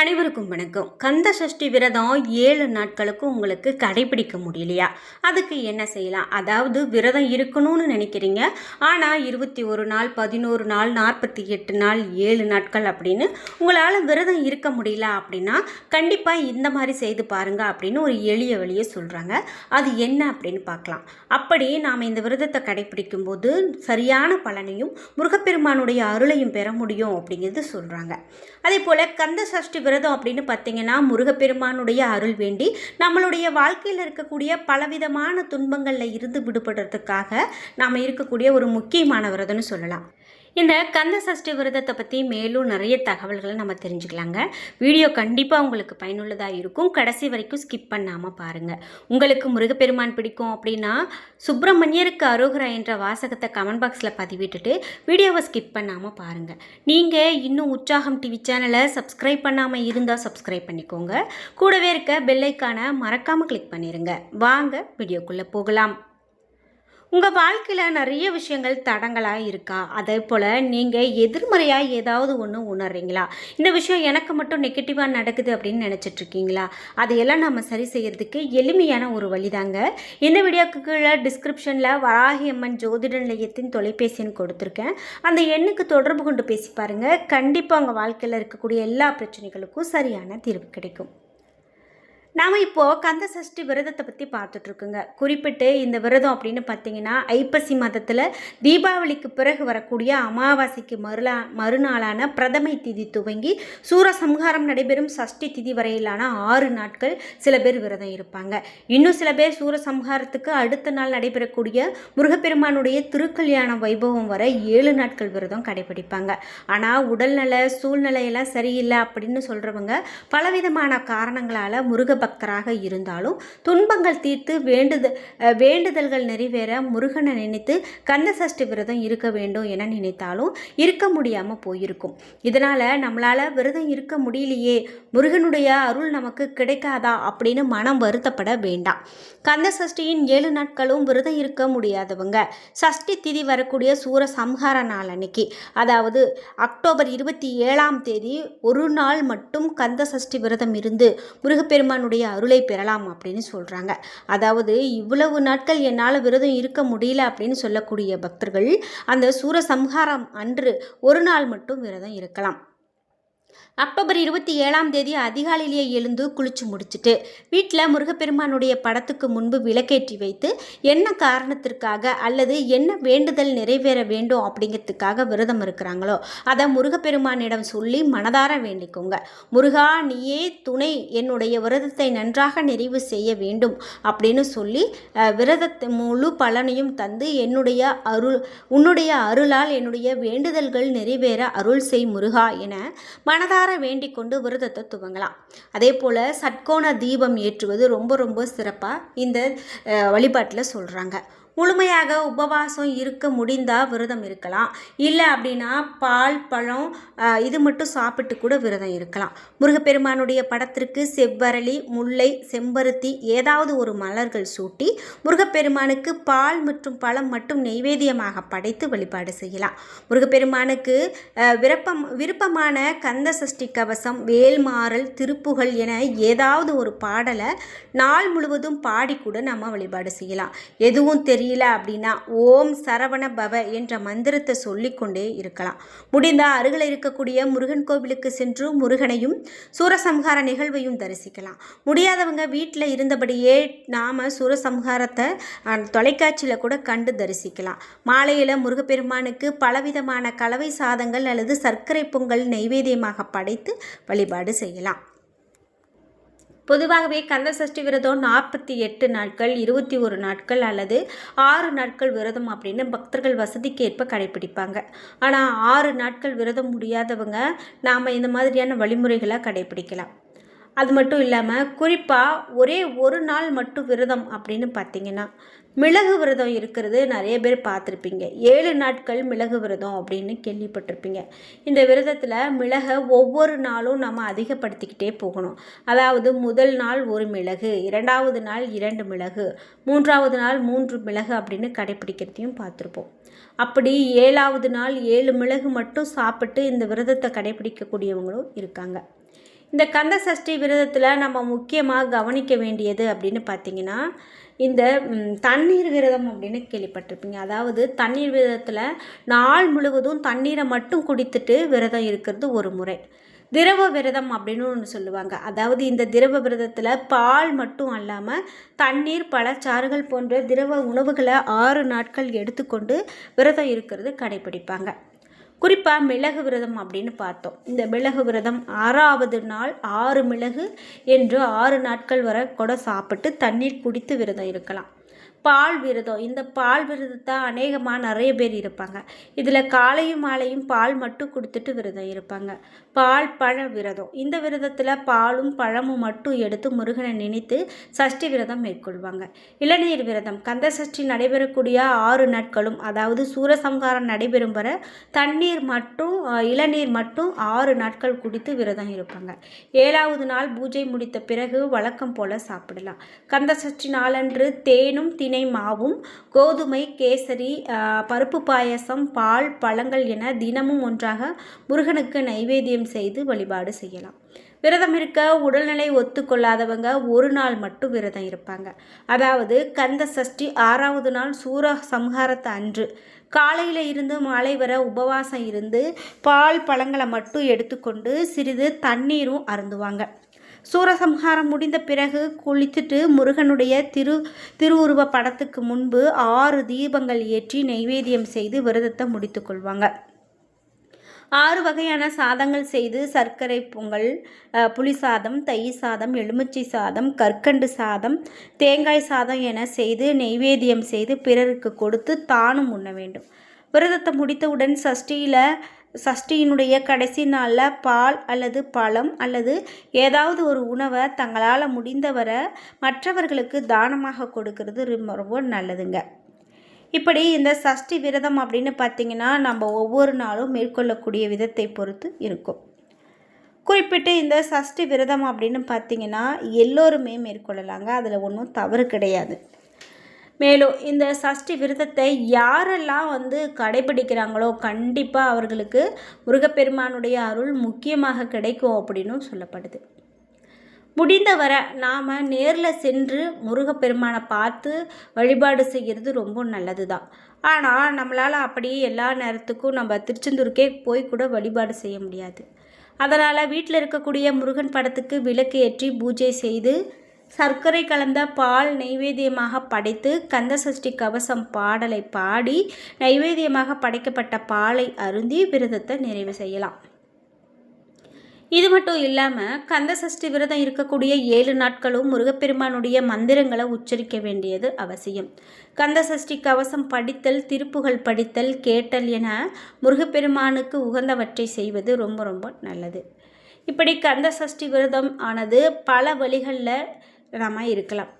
அனைவருக்கும் வணக்கம். கந்த சஷ்டி விரதம் ஏழு நாட்களுக்கு உங்களுக்கு கடைபிடிக்க முடியலையா? அதுக்கு என்ன செய்யலாம்? அதாவது விரதம் இருக்கணும்னு நினைக்கிறீங்க. ஆனால் இருபத்தி ஒரு நாள் பதினோரு நாள் நாற்பத்தி எட்டு நாள் ஏழு நாட்கள் அப்படின்னு உங்களால் விரதம் இருக்க முடியல அப்படின்னா கண்டிப்பாக இந்த மாதிரி செய்து பாருங்க அப்படின்னு ஒரு எளிய வழியை சொல்கிறாங்க அது என்ன அப்படின்னு பார்க்கலாம். அப்படி நாம் இந்த விரதத்தை கடைபிடிக்கும் போது சரியான பலனையும் முருகப்பெருமானுடைய அருளையும் பெற முடியும் அப்படிங்கிறது சொல்கிறாங்க அதே போல் கந்த சஷ்டி விரதம் அப்படின்னு பார்த்தீங்கன்னா முருகப்பெருமானுடைய அருள் வேண்டி நம்மளுடைய வாழ்க்கையில் இருக்கக்கூடிய பலவிதமான துன்பங்களில் இருந்து விடுபடுறதுக்காக நாம் இருக்கக்கூடிய ஒரு முக்கியமான விரதம்னு சொல்லலாம். இந்த கந்த சஷ்டி விரதத்தை பற்றி மேலும் நிறைய தகவல்களை நம்ம தெரிஞ்சுக்கலாங்க. வீடியோ கண்டிப்பாக உங்களுக்கு பயனுள்ளதாக இருக்கும். கடைசி வரைக்கும் ஸ்கிப் பண்ணாமல் பாருங்கள் உங்களுக்கு முருகப்பெருமான் பிடிக்கும் அப்படின்னா சுப்பிரமணியருக்கு அரோகரா என்ற வாசகத்தை கமெண்ட் பாக்ஸில் பதிவிட்டுட்டு வீடியோவை ஸ்கிப் பண்ணாமல் பாருங்கள் நீங்கள் இன்னும் உற்சாகம் டிவி சேனலை சப்ஸ்கிரைப் பண்ணாமல் இருந்தால் சப்ஸ்கிரைப் பண்ணிக்கோங்க. கூடவே இருக்க பெல்லைக்கான மறக்காமல் கிளிக் பண்ணிடுங்க வாங்க வீடியோக்குள்ளே போகலாம். உங்கள் வாழ்க்கையில் நிறைய விஷயங்கள் தடங்களாக இருக்கா? அதே போல் நீங்கள் எதிர்மறையாக ஏதாவது ஒன்று உணர்றீங்களா? இந்த விஷயம் எனக்கு மட்டும் நெகட்டிவாக நடக்குது அப்படின்னு நினச்சிட்ருக்கீங்களா அதையெல்லாம் நம்ம சரி செய்கிறதுக்கு எளிமையான ஒரு வழிதாங்க இந்த வீடியோக்கு கீழே டிஸ்கிரிப்ஷனில் வராகி அம்மன் ஜோதிட நிலையத்தின் தொலைபேசின்னு கொடுத்துருக்கேன். அந்த எண்ணுக்கு தொடர்பு கொண்டு பேசி பாருங்கள் கண்டிப்பாக உங்கள் வாழ்க்கையில் இருக்கக்கூடிய எல்லா பிரச்சனைகளுக்கும் சரியான தீர்வு கிடைக்கும். நாம் இப்போது கந்த சஷ்டி விரதத்தை பற்றி பார்த்துட்ருக்குங்க. குறிப்பிட்டு இந்த விரதம் அப்படின்னு பார்த்தீங்கன்னா ஐப்பசி மாதத்தில் தீபாவளிக்கு பிறகு வரக்கூடிய அமாவாசைக்கு மறுலா மறுநாளான பிரதமை திதி துவங்கி சூரசம்ஹாரம் நடைபெறும் சஷ்டி திதி வரையிலான ஆறு நாட்கள் சில பேர் விரதம் இருப்பாங்க. இன்னும் சில பேர் சூரசம்ஹாரத்துக்கு அடுத்த நாள் நடைபெறக்கூடிய முருகப்பெருமானுடைய திருக்கல்யாண வைபவம் வர ஏழு நாட்கள் விரதம் கடைபிடிப்பாங்க. ஆனால் உடல்நல சூழ்நிலையெல்லாம் சரியில்லை அப்படின்னு சொல்கிறவங்க பலவிதமான காரணங்களால் முருக பக்தராக இருந்தாலும் துன்பங்கள் தீர்த்து வேண்டுத வேண்டுதல்கள் நிறைவேற முருகனை நினைத்து கந்த சஷ்டி விரதம் இருக்க வேண்டும் என நினைத்தாலும் இருக்க முடியாமல் போயிருக்கும். இதனால் நம்மளால் விரதம் இருக்க முடியலையே முருகனுடைய அருள் நமக்கு கிடைக்காதா அப்படின்னு மனம் வருத்தப்பட வேண்டாம். கந்த சஷ்டியின் ஏழு நாட்களும் விரதம் இருக்க முடியாதவங்க சஷ்டி திதி வரக்கூடிய சூர சம்ஹார நாள் அன்னைக்கு அதாவது அக்டோபர் இருபத்தி ஏழாம் தேதி ஒரு நாள் மட்டும் கந்த சஷ்டி விரதம் இருந்து முருகப்பெருமானுடைய அருளை பெறலாம் அப்படின்னு சொல்கிறாங்க அதாவது இவ்வளவு நாட்கள் என்னால் விரதம் இருக்க முடியல அப்படின்னு சொல்லக்கூடிய பக்தர்கள் அந்த சூரசம்ஹாரம் அன்று ஒரு நாள் மட்டும் விரதம் இருக்கலாம். அக்டோபர் இருபத்தி ஏழாம் தேதி அதிகாலையிலேயே எழுந்து குளிச்சு முடிச்சுட்டு வீட்டில் முருகப்பெருமானுடைய படத்துக்கு முன்பு விளக்கேற்றி வைத்து என்ன காரணத்திற்காக அல்லது என்ன வேண்டுதல் நிறைவேற வேண்டும் அப்படிங்கிறதுக்காக விரதம் இருக்கிறாங்களோ அதை முருகப்பெருமானிடம் சொல்லி மனதார வேண்டிக்கோங்க. முருகா நீயே துணை என்னுடைய விரதத்தை நன்றாக நிறைவு செய்ய வேண்டும் அப்படின்னு சொல்லி விரதத்தை முழு பலனையும் தந்து என்னுடைய அருள் உன்னுடைய அருளால் என்னுடைய வேண்டுதல்கள் நிறைவேற அருள் செய் முருகா என மனதார வேண்டிக் கொண்டு விரதத்தை துவங்கலாம். அதே போல் சட்கோண தீபம் ஏற்றுவது ரொம்ப ரொம்ப சிறப்பாக இந்த வழிபாட்டில் சொல்கிறாங்க முழுமையாக உபவாசம் இருக்க முடிந்தால் விரதம் இருக்கலாம். இல்லை அப்படின்னா பால் பழம் இது மட்டும் சாப்பிட்டு கூட விரதம் இருக்கலாம். முருகப்பெருமானுடைய படத்திற்கு செவ்வரளி முல்லை செம்பருத்தி ஏதாவது ஒரு மலர்கள் சூட்டி முருகப்பெருமானுக்கு பால் மற்றும் பழம் மட்டும் நெய்வேத்தியமாக படைத்து வழிபாடு செய்யலாம். முருகப்பெருமானுக்கு விருப்பம் விருப்பமான கந்த சஷ்டி கவசம் வேல்மாறல் திருப்புகள் என ஏதாவது ஒரு பாடலை நாள் முழுவதும் பாடி கூட நம்ம வழிபாடு செய்யலாம். எதுவும் தெரிய தெரியல அப்படின்னா ஓம் சரவண பவ என்ற மந்திரத்தை சொல்லிக்கொண்டே இருக்கலாம். முடிந்தால் அருகில் இருக்கக்கூடிய முருகன் கோவிலுக்கு சென்று முருகனையும் சூரசம்ஹார நிகழ்வையும் தரிசிக்கலாம். முடியாதவங்க வீட்டில் இருந்தபடியே நாம் சூரசம்ஹாரத்தை தொலைக்காட்சியில் கூட கண்டு தரிசிக்கலாம். மாலையில் முருகப்பெருமானுக்கு பலவிதமான கலவை சாதங்கள் அல்லது சர்க்கரை பொங்கல் நைவேத்தியமாக படைத்து வழிபாடு செய்யலாம். பொதுவாகவே கந்த சஷ்டி விரதம் நாற்பத்தி எட்டு நாட்கள் இருபத்தி ஒரு நாட்கள் அல்லது ஆறு நாட்கள் விரதம் அப்படின்னு பக்தர்கள் வசதிக்கு ஏற்ப கடைபிடிப்பாங்க ஆனால் ஆறு நாட்கள் விரதம் முடியாதவங்க நாம் இந்த மாதிரியான வழிமுறைகளை கடைபிடிக்கலாம் அது மட்டும் இல்லாமல் குறிப்பாக ஒரே ஒரு நாள் மட்டும் விரதம் அப்படின்னு பார்த்தீங்கன்னா மிளகு விரதம் இருக்கிறது நிறைய பேர் பார்த்துருப்பீங்க. ஏழு நாட்கள் மிளகு விரதம் அப்படின்னு கேள்விப்பட்டிருப்பீங்க. இந்த விரதத்தில் மிளகை ஒவ்வொரு நாளும் நம்ம அதிகப்படுத்திக்கிட்டே போகணும். அதாவது முதல் நாள் ஒரு மிளகு இரண்டாவது நாள் இரண்டு மிளகு மூன்றாவது நாள் மூன்று மிளகு அப்படின்னு கடைப்பிடிக்கிறதையும் பார்த்துருப்போம். அப்படி ஏழாவது நாள் ஏழு மிளகு மட்டும் சாப்பிட்டு இந்த விரதத்தை கடைப்பிடிக்கக்கூடியவங்களும் இருக்காங்க. இந்த கந்த சஷ்டி விரதத்தில் நம்ம முக்கியமாக கவனிக்க வேண்டியது அப்படின்னு பார்த்தீங்கன்னா இந்த தண்ணீர் விரதம் அப்படின்னு கேள்விப்பட்டிருப்பீங்க. அதாவது தண்ணீர் விரதத்தில் நாள் முழுவதும் தண்ணீரை மட்டும் குடித்துட்டு விரதம் இருக்கிறது ஒரு முறை. திரவ விரதம் அப்படின்னு ஒன்று சொல்லுவாங்க. அதாவது இந்த திரவ விரதத்தில் பால் மட்டும் அல்லாமல் தண்ணீர் பழச்சாறுகள் போன்ற திரவ உணவுகளை ஆறு நாட்கள் எடுத்துக்கொண்டு விரதம் இருக்கிறது கடைபிடிப்பாங்க. குறிப்பாக மிளகு விரதம் அப்படின்னு பார்த்தோம். இந்த மிளகு விரதம் ஆறாவது நாள் ஆறு மிளகு என்று ஆறு நாட்கள் வரை கூட சாப்பிட்டு தண்ணீர் குடித்து விரதம் இருக்கலாம். பால் விரதம். இந்த பால் விரதத்தை அநேகமாக நிறைய பேர் இருப்பாங்க. இதில் காலையும் மாலையும் பால் மட்டும் கொடுத்துட்டு விரதம் இருப்பாங்க. பால் பழ விரதம். இந்த விரதத்தில் பாலும் பழமும் மட்டும் எடுத்து முருகனை நினைத்து சஷ்டி விரதம் மேற்கொள்வாங்க. இளநீர் விரதம். கந்த சஷ்டி நடைபெறக்கூடிய ஆறு நாட்களும் அதாவது சூரசம்ஹாரம் நடைபெறும் வரை தண்ணீர் மட்டும் இளநீர் மட்டும் ஆறு நாட்கள் குடித்து விரதம் இருப்பாங்க. ஏழாவது நாள் பூஜை முடித்த பிறகு வழக்கம் போல் சாப்பிடலாம். கந்த சஷ்டி நாளன்று தேனும் தினை மாவும் கோதுமை கேசரி பருப்பு பாயசம் பால் பழங்கள் என தினமும் ஒன்றாக முருகனுக்கு நைவேத்தியம் செய்து வழிபாடு செய்யலாம். விரதம் இருக்க உடல்நிலை ஒத்துக்கொள்ளாதவங்க ஒரு நாள் மட்டும் விரதம் இருப்பாங்க. அதாவது கந்த சஷ்டி ஆறாவது நாள் சூர சம்ஹாரத்து அன்று. காலையில் இருந்து மாலை வர உபவாசம் இருந்து பால் பழங்களை மட்டும் எடுத்துக்கொண்டு சிறிது தண்ணீரும் அருந்துவாங்க. சூரசம்ஹாரம் முடிந்த பிறகு குளித்துட்டு முருகனுடைய திரு திருவுருவ படத்துக்கு முன்பு ஆறு தீபங்கள் ஏற்றி நைவேத்தியம் செய்து விரதத்தை முடித்துக்கொள்வாங்க ஆறு வகையான சாதங்கள் செய்து சர்க்கரை பொங்கல் புளி சாதம் தயிர் சாதம் எலுமிச்சை சாதம் கற்கண்டு சாதம் தேங்காய் சாதம் என செய்து நெய்வேத்தியம் செய்து பிறருக்கு கொடுத்து தானும் உண்ண வேண்டும். விரதத்தை முடித்தவுடன் சஷ்டியில் சஷ்டியினுடைய கடைசி நாளில் பால் அல்லது பழம் அல்லது ஏதாவது ஒரு உணவை தங்களால் முடிந்தவரை மற்றவர்களுக்கு தானமாக கொடுக்கறது ரொம்ப ரொம்ப நல்லதுங்க. இப்படி இந்த சஷ்டி விரதம் அப்படின்னு பார்த்தீங்கன்னா நம்ம ஒவ்வொரு நாளும் மேற்கொள்ளக்கூடிய விதத்தை பொறுத்து இருக்கும். குறிப்பிட்டு இந்த சஷ்டி விரதம் அப்படின்னு பார்த்தீங்கன்னா எல்லோருமே மேற்கொள்ளலாங்க. அதில் ஒன்றும் தவறு கிடையாது. மேலும் இந்த சஷ்டி விரதத்தை யாரெல்லாம் வந்து கடைபிடிக்கிறாங்களோ கண்டிப்பாக அவர்களுக்கு முருகப்பெருமானுடைய அருள் முக்கியமாக கிடைக்கும் அப்படின்னும் சொல்லப்படுது. முடிந்தவரை நாம் நேரில் சென்று முருகப்பெருமானை பார்த்து வழிபாடு செய்கிறது ரொம்ப நல்லது தான் ஆனால் நம்மளால் அப்படி எல்லா நேரத்துக்கும் நம்ம திருச்செந்தூருக்கே போய் கூட வழிபாடு செய்ய முடியாது. அதனால் வீட்டில் இருக்கக்கூடிய முருகன் படத்துக்கு விளக்கு ஏற்றி பூஜை செய்து சர்க்கரை கலந்த பால் நைவேத்தியமாக படைத்து கந்தசஷ்டி கவசம் பாடலை பாடி நைவேத்தியமாக படைக்கப்பட்ட பாலை அருந்தி விரதத்தை நிறைவு செய்யலாம். இது மட்டும் இல்லாமல் கந்த சஷ்டி விரதம் இருக்கக்கூடிய ஏழு நாட்களும் முருகப்பெருமானுடைய மந்திரங்களை உச்சரிக்க வேண்டியது அவசியம். கந்த சஷ்டி கவசம் படித்தல் திருப்புகள் படித்தல் கேட்டல் என முருகப்பெருமானுக்கு உகந்தவற்றை செய்வது ரொம்ப ரொம்ப நல்லது. இப்படி கந்த சஷ்டி விரதம் ஆனது பல வழிகளில் நாம் இருக்கலாம்.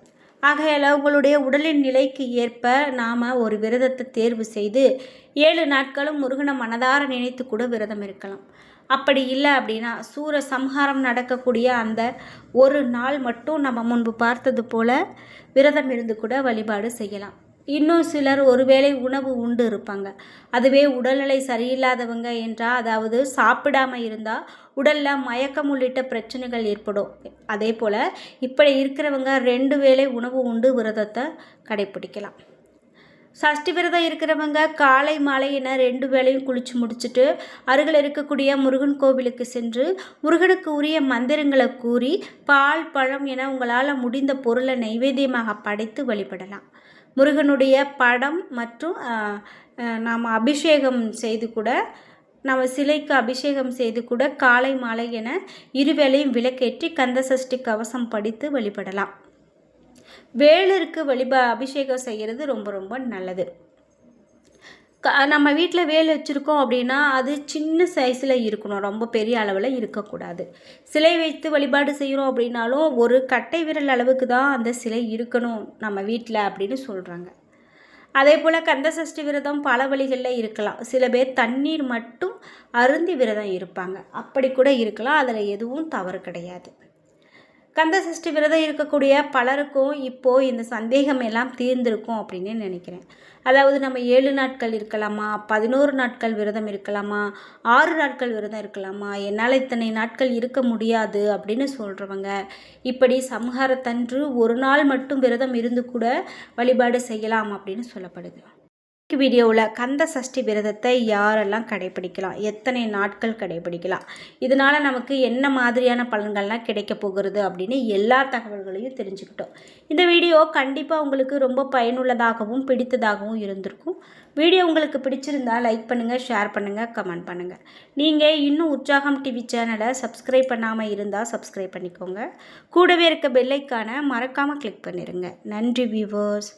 ஆகையால் உங்களுடைய உடலின் நிலைக்கு ஏற்ப நாம் ஒரு விரதத்தை தேர்வு செய்து ஏழு நாட்களும் முருகனை மனதார நினைத்து கூட விரதம் இருக்கலாம். அப்படி இல்லை அப்படின்னா சூர சம்ஹாரம் நடக்கக்கூடிய அந்த ஒரு நாள் மட்டும் நம்ம முன்பு பார்த்தது போல விரதம் இருந்து கூட வழிபாடு செய்யலாம். இன்னும் சிலர் ஒருவேளை உணவு உண்டு இருப்பாங்க. அதுவே உடல்நிலை சரியில்லாதவங்க என்றால் அதாவது சாப்பிடாம இருந்தால் உடலில் மயக்கம் உள்ளிட்ட பிரச்சனைகள் ஏற்படும். அதே போல் இப்படி இருக்கிறவங்க ரெண்டு வேளை உணவு உண்டு விரதத்தை கடைப்பிடிக்கலாம். சஷ்டி விரதம் இருக்கிறவங்க காலை மாலை என ரெண்டு வேளையும் குளித்து முடிச்சுட்டு அருகில் இருக்கக்கூடிய முருகன் கோவிலுக்கு சென்று முருகனுக்கு உரிய மந்திரங்களை கூறி பால் பழம் என உங்களால் முடிந்த பொருளை நைவேத்தியமாக படைத்து வழிபடலாம். முருகனுடைய படம் மற்றும் நாம் அபிஷேகம் செய்து கூட நம்ம சிலைக்கு அபிஷேகம் செய்து கூட காலை மாலை என இருவேளையும் விளக்கேற்றி கந்த சஷ்டி கவசம் படித்து வழிபடலாம். வேலருக்கு வழிப அபிஷேகம் செய்கிறது ரொம்ப ரொம்ப நல்லது. நம்ம வீட்டில் வேல் வச்சுருக்கோம் அப்படின்னா அது சின்ன சைஸில் இருக்கணும். ரொம்ப பெரிய அளவில் இருக்கக்கூடாது. சிலை வைத்து வழிபாடு செய்கிறோம் அப்படின்னாலும் ஒரு கட்டை விரல் அளவுக்கு தான் அந்த சிலை இருக்கணும் நம்ம வீட்டில் அப்படின்னு சொல்கிறாங்க அதே போல் கந்த சஷ்டி விரதம் பல வழிகளில் இருக்கலாம். சில பேர் தண்ணீர் மட்டும் அருந்தி விரதம் இருப்பாங்க. அப்படி கூட இருக்கலாம். அதில் எதுவும் தவறு கிடையாது. கந்தசஷ்டி விரதம் இருக்கக்கூடிய பலருக்கும் இப்போது இந்த சந்தேகம் எல்லாம் தீர்ந்திருக்கும் அப்படின்னு நினைக்கிறேன். அதாவது நம்ம ஏழு நாட்கள் இருக்கலாமா? பதினோரு நாட்கள் விரதம் இருக்கலாமா? ஆறு நாட்கள் விரதம் இருக்கலாமா? என்னால் இத்தனை நாட்கள் இருக்க முடியாது அப்படின்னு சொல்கிறவங்க இப்படி சம்ஹாரத்தன்று ஒரு நாள் மட்டும் விரதம் இருந்து கூட வழிபாடு செய்யலாம் அப்படின்னு சொல்லப்படுது. வீடியோவில் கந்த சஷ்டி விரதத்தை யாரெல்லாம் கடைபிடிக்கலாம் எத்தனை நாட்கள் கடைபிடிக்கலாம் இதனால் நமக்கு என்ன மாதிரியான பலன்கள்லாம் கிடைக்க போகிறது அப்படின்னு எல்லா தகவல்களையும் தெரிஞ்சுக்கிட்டோம். இந்த வீடியோ கண்டிப்பாக உங்களுக்கு ரொம்ப பயனுள்ளதாகவும் பிடித்ததாகவும் இருந்திருக்கும். வீடியோ உங்களுக்கு பிடிச்சிருந்தால் லைக் பண்ணுங்கள் ஷேர் பண்ணுங்கள் கமெண்ட் பண்ணுங்கள் நீங்கள் இன்னும் உற்சாகம் டிவி சேனலை சப்ஸ்கிரைப் பண்ணாமல் இருந்தால் சப்ஸ்கிரைப் பண்ணிக்கோங்க. கூடவே இருக்க பெல்லைக்கான மறக்காமல் கிளிக் பண்ணிடுங்க நன்றி வியூவர்ஸ்